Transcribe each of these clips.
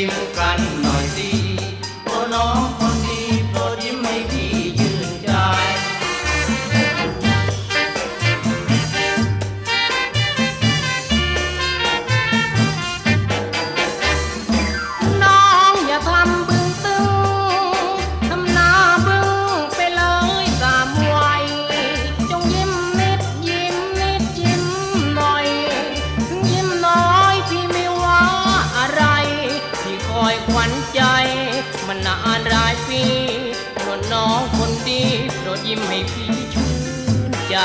ยิ้มกัน ดยิ้มให้พี่ชื่นใจ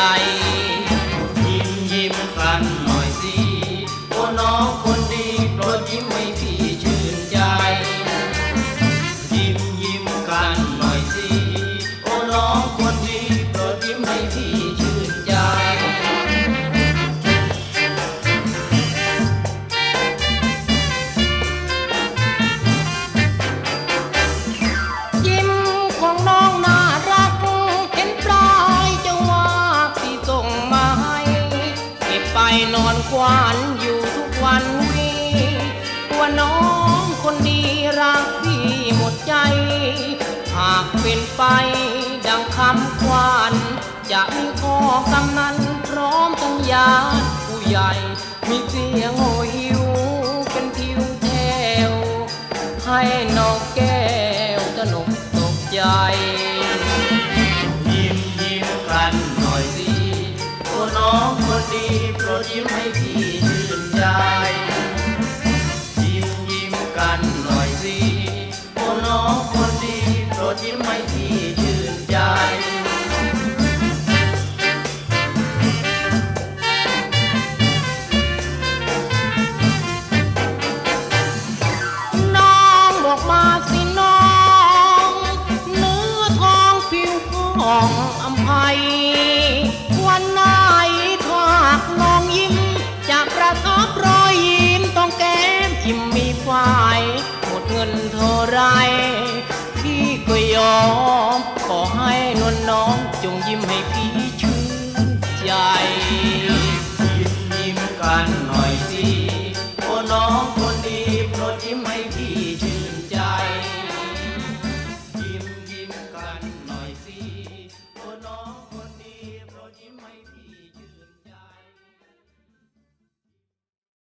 ยิ้มยิ้มกันหน่อยสิโอ้น้องคนดีโปรดยิ้มให้พี่ชื่นใจ ยิ้มยิ้มกันหน่อยสิโอ้น้องคนดี นอนควานอยู่ทุกวันวีว่าน้องคนดีรักพี่หมดใจ หากเป็นไปดังคำควานจะมีข้อกำนันพร้อมทั้งญาติผู้ใหญ่ มีเสียงโหยหิวเป็นทิวแถวให้น้องแก้วตนกตกใจ ยิ้มให้พี่ชื่นใจ ยิ้มยิ้มกันหน่อยสิโอ้น้องคนดีโปรดยิ้มให้พี่ชื่นใจอง เท่าไร พี่ก็ยอม ขอให้นวลน้องจงยิ้มให้พี่ชื่นใจ